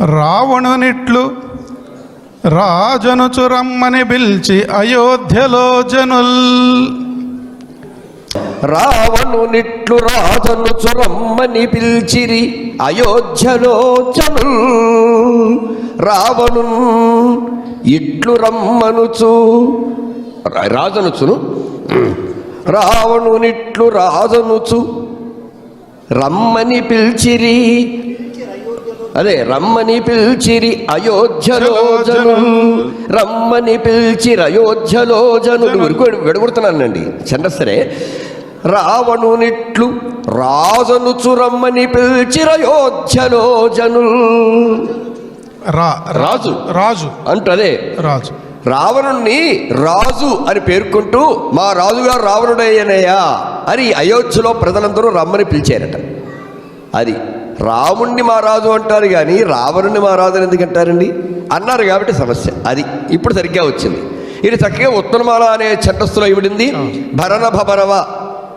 రావణునిట్లు రాజను చురమ్మని పిలిచి అయోధ్యలో జనుల్. రావణునిట్లు రాజను చురమ్మని పిలిచిరి అయోధ్యలో జనుల్. రావణు ఇట్లు రమ్మనుచు రాజనుచును? రావణునిట్లు రాజనుచు రమ్మని పిలిచిరి అదే రమ్మని పిలిచిరి అయోధ్యలో జనులు రమ్మని పిలిచిరి అయోధ్యలో జనులు విడుగు- విడగొడుతున్నానండి. చిన్న సరే రావణునిట్లు రాజనుచు రమ్మని పిలిచిరి అయోధ్యలో జనులు రా రాజు. రాజు. అంటదే రాజు. రావణుణ్ణి రాజు అని పేర్కొంటూ మా రాజుగారు రావణుడయ్యనయ్యా అని అయోధ్యలో ప్రజలందరూ రమ్మని పిలిచారట. అది. రాముణ్ణి మా రాజు అంటారు కానీ రావణుణ్ణి మా రాజు అని ఎందుకు అంటారండి? అన్నారు కాబట్టి సమస్య. అది ఇప్పుడు సరిగ్గా వచ్చింది. ఇది చక్కగా ఉత్తరమాల అనే ఛందస్సులో ఇవిడింది. భరణ భరవ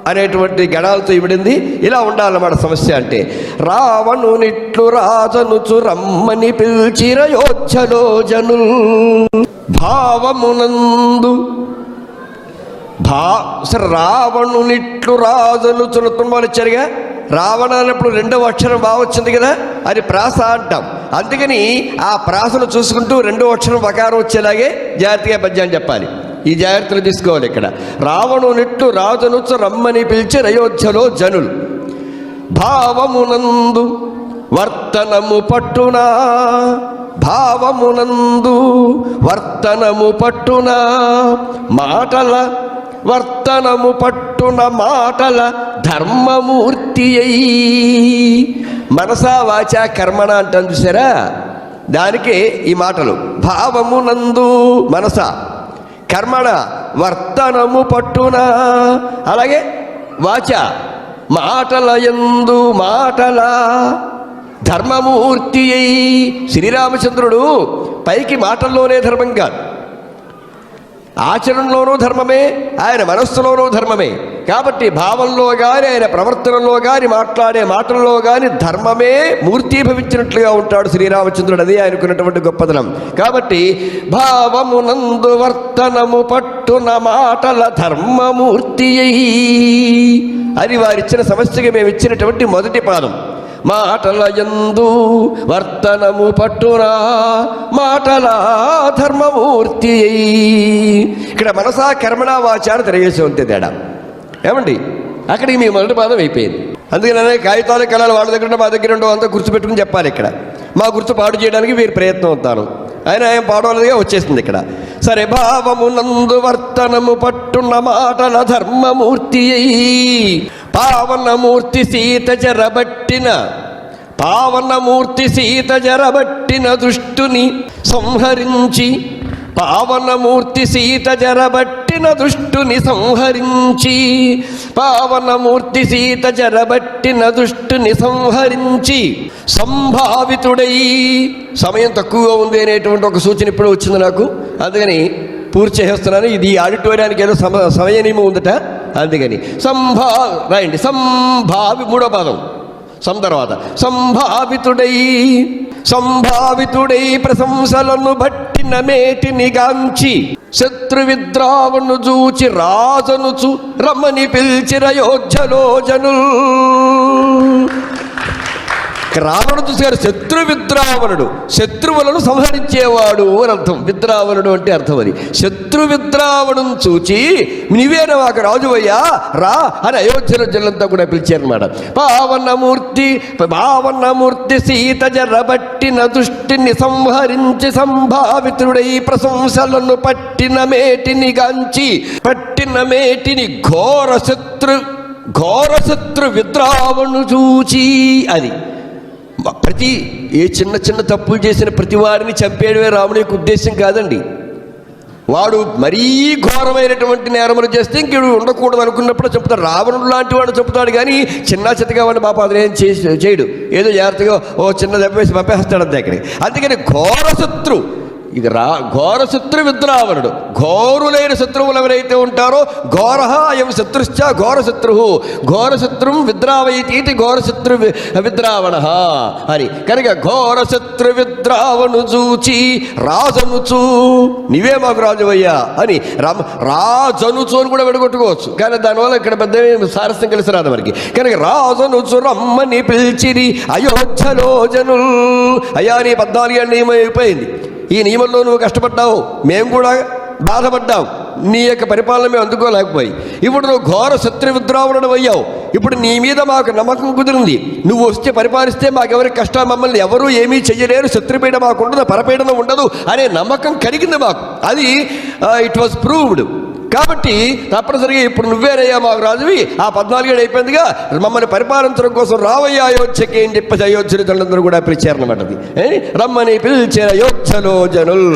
అనేటువంటి గణాలతో ఇవిడింది. ఇలా ఉండాలన్నమాట సమస్య అంటే రావణునిట్లు రాజనుచు రమ్మని పిలిచిరయోధ్యలో జనుల్ భావమునందు. భా సరే రావణునిట్లు రాజులు చులతుమాలు ఇచ్చారుగా. రావణ అన్నప్పుడు రెండవ అక్షరం బాగా వచ్చింది కదా? అది ప్రాస అంటాం. అందుకని ఆ ప్రాసను చూసుకుంటూ రెండో అక్షరం వకారం వచ్చేలాగే జాగ్రత్తగా పద్యాన్ని చెప్పాలి. ఈ జాగ్రత్తలు తీసుకోవాలి ఇక్కడ. రావణునిట్లు రాజునుచు రమ్మని పిలిచి అయోధ్యలో జనులు. భావమునందు వర్తనము పట్టునా భావమునందు వర్తనము పట్టునా మాటల వర్తనము పట్టున మాటల ధర్మమూర్తి అయి మనసా వాచ కర్మణ అంటాం చూసారా? దానికి ఈ మాటలు. భావమునందు మనస. కర్మణ వర్తనము పట్టున. అలాగే వాచ మాటల యందు మాటల ధర్మమూర్తి అయి శ్రీరామచంద్రుడు పైకి మాటల్లోనే ధర్మం కాదు ఆచరణలోనూ ధర్మమే ఆయన మనస్సులోనూ ధర్మమే. కాబట్టి భావంలో కానీ ఆయన ప్రవర్తనలో కానీ మాట్లాడే మాటల్లో కానీ ధర్మమే మూర్తీభవించినట్లుగా ఉంటాడు శ్రీరామచంద్రుడు. అదే ఆయనకున్నటువంటి గొప్పతనం. కాబట్టి భావమునందు వర్తనము పట్టున మాటల ధర్మమూర్తి అయి అది వారిచ్చిన సమస్యకి మేము ఇచ్చినటువంటి మొదటి పాదం. మాటల యందు వర్తనము పట్టునా మాటల ధర్మమూర్తి ఇక్కడ మనసా కర్మణ వాచాన్ని తెలియజేసి ఉంటే తేడా ఏమండి? అక్కడికి మీ మొదటి పాదం అయిపోయింది. అందుకనే కాగితాలు కళలు వాళ్ళ దగ్గర ఉంటే మా దగ్గర ఉండవు అంతా గుర్తుపెట్టుకుని చెప్పాలి ఇక్కడ. మా గుర్తు పాడు చేయడానికి వీరు ప్రయత్నం అవుతాను ఆయన ఏం పాడవలేదుగా వచ్చేసింది ఇక్కడ. సరే భావమునందు వర్తనము పట్టున్న మాటల ధర్మమూర్తి పావనమూర్తి సీత జరబట్టిన పావనమూర్తి సీత జరబట్టిన దుష్టుని సంహరించి పావనమూర్తి సీత జరబట్టిన దుష్టుని సంహరించి పావనమూర్తి సీత జరబట్టిన దుష్టుని సంహరించి సంభావితుడై. సమయం తక్కువగా ఉంది అనేటువంటి ఒక సూచన ఇప్పుడు వచ్చింది నాకు. అందుకని పూర్తి చేస్తున్నాను. ఇది ఆడిటోరియానికి ఏదో సమ సమయ నియమం ఉందట. అందుకని సంభా రాయండి. సంభావి మూడో పదం. సం తర్వాత. సంభావితుడై సంభావితుడై ప్రశంసలను బట్టిన మేటిని గాంచి శత్రు విద్రావను చూచి రాజనుచు రమ్మని పిలిచిరయోధ్యలో జనులు. రావణుడు చూసారు శత్రు విద్రావణుడు శత్రువులను సంహరించేవాడు అని అర్థం. విద్రావణుడు అంటే అర్థం అది. శత్రు విద్రావణుని చూచి నీవేనా మాకు రాజువయ్యా రా అని అయోధ్యలో జల్లంతా కూడా పిలిచారనమాట పావనమూర్తి పావనమూర్తి సీత జరబట్టిన దుష్టిని సంహరించి సంభావితుడై ప్రశంసలను పట్టిన మేటిని గాంచి పట్టిన మేటిని ఘోర శత్రు ఘోర శత్రు విద్రావణు చూచి అది. ప్రతి ఏ చిన్న చిన్న తప్పులు చేసిన ప్రతి వారిని చంపేయడమే రాముని యొక్క ఉద్దేశం కాదండి. వాడు మరీ ఘోరమైనటువంటి నేరములు చేస్తే ఇంకేడు ఉండకూడదు అనుకున్నప్పుడు చెప్తాడు. రావణుడు లాంటి వాడు చెప్తాడు కానీ చిన్న చిత్తగా వాడిని పాప అదేం చేయడు. ఏదో జాగ్రత్తగా ఓ చిన్న దెబ్బ వేసి పంపేస్తాడు అంతే అక్కడికి. అందుకని ఘోర శత్రు ఇది రా ఘోర శత్రు విద్రావణుడు. ఘోరులైన శత్రువులు ఎవరైతే ఉంటారో ఘోర అయం శత్రుశ్చ ఘోర శత్రు ఘోర శత్రు విద్రావయతి ఇది ఘోర శత్రు విద్రావణ. అని కనుక ఘోర శత్రు విద్రావణు చూచి రాజనుచు నీవే మాకు రాజువయ్యా అని రామ రాజనుచు అని కూడా విడగొట్టుకోవచ్చు. కానీ దానివల్ల ఇక్కడ పెద్ద సారస్యం కలిసి రాదు మనకి. కనుక రాజనుచు రమ్మని పిలిచిరి అయోధ్యలో జనులు. అయ్యా నీ పద్నాలుగు ఏళ్ళు ఏమైపోయింది ఈ నియమంలో నువ్వు కష్టపడ్డావు. మేము కూడా బాధపడ్డాం. నీ యొక్క పరిపాలన మేము అందుకోలేకపోయి ఇప్పుడు నువ్వు ఘోర శత్రు అయ్యావు. ఇప్పుడు నీ మీద మాకు నమ్మకం కుదిరింది. నువ్వు వస్తే పరిపాలిస్తే మాకెవరికి కష్టం మమ్మల్ని ఎవరూ ఏమీ చెయ్యలేరు. శత్రుపీడ మాకు ఉండదు పరపీడన ఉండదు అనే నమ్మకం కలిగింది మాకు. అది ఇట్ వాజ్ ప్రూవ్డ్ కాబట్టి తప్పనిసరిగా ఇప్పుడు నువ్వేరయ్యా మాకు రాజువి. ఆ పద్నాలుగేడు అయిపోయిందిగా. మమ్మల్ని పరిపాలించడం కోసం రావయ్యా అయోధ్యకి అని చెప్పేసి అయోధ్యలు తల్లిదండ్రులు కూడా పిలిచారనమాట అది ఏ? రమ్మని పిలిచారు అయోధ్యలో జనుల్.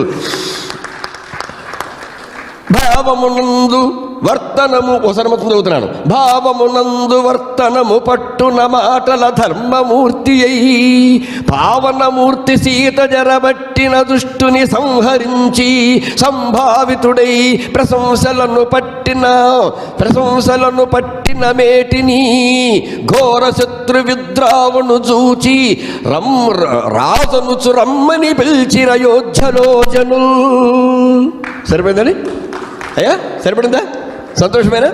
భావమునందు వర్తనము ఒకసారి చదువుతున్నాను. భావమునందు వర్తనము పట్టున మాటల ధర్మమూర్తి అయి పావనమూర్తి సీత జరబట్టిన దుష్టుని సంహరించి సంభావితుడై ప్రశంసలను పట్టిన ప్రశంసలను పట్టిన మేటిని ఘోర శత్రు విద్రావును చూచి రమ్ రాజనుచు రమ్మని పిలిచిన యోధ్యలో జను సరిపోయిందండి? అయ్యా సరిపడిందా? సంతోషమేనా